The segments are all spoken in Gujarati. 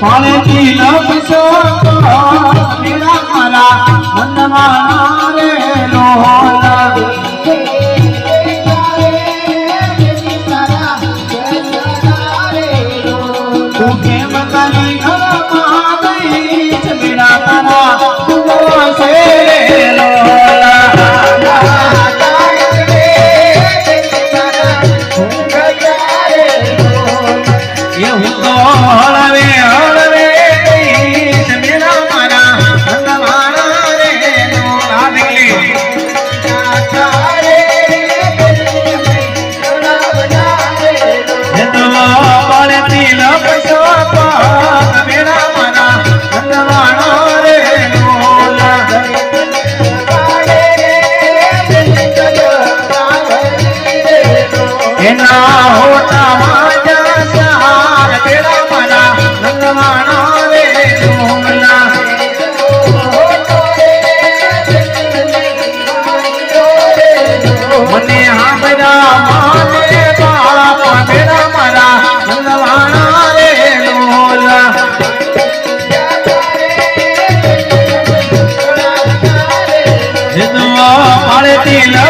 પાણીથી ન પીશો તો નિરાકારા મનમાં રહેલો હોય. तिला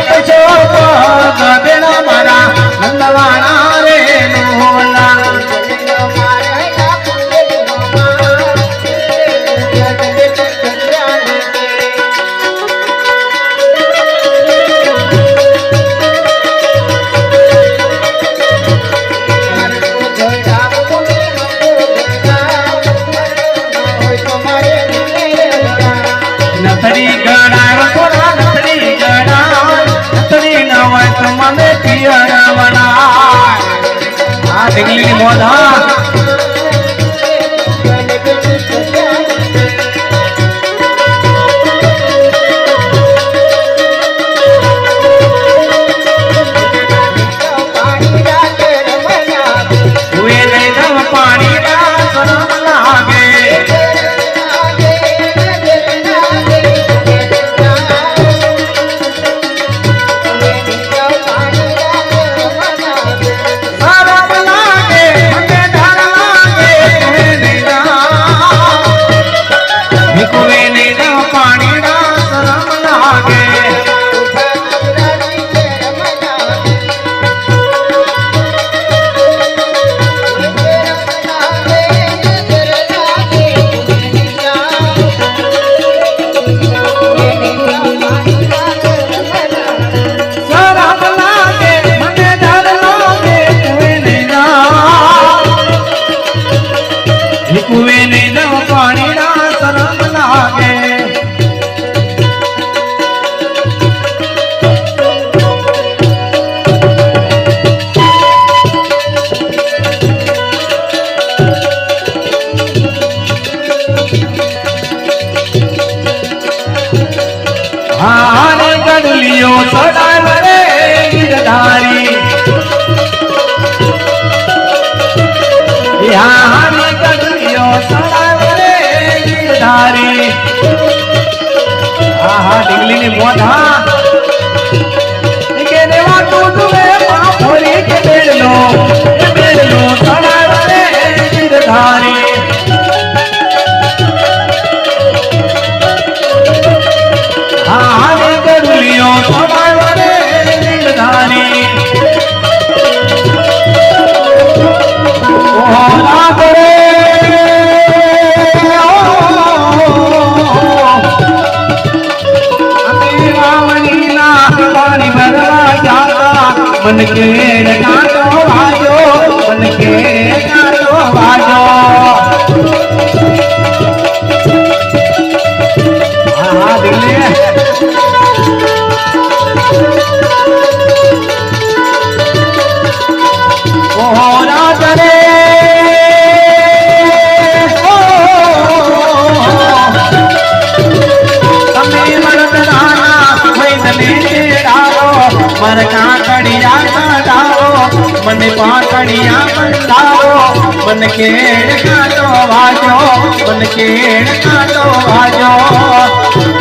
હા હા ઢીંગલીની મોત હા. પલકે કાંટો વાજો પલકે કાંટો વાજો மறக்காம મન પાકણિયા તારો મન કેણ કાતો વાજો મન કેણ કાતો વાજો.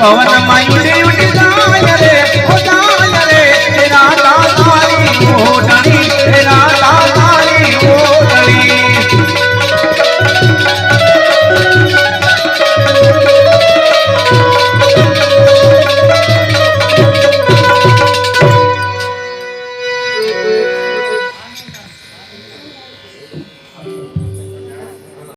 पवन मयूरे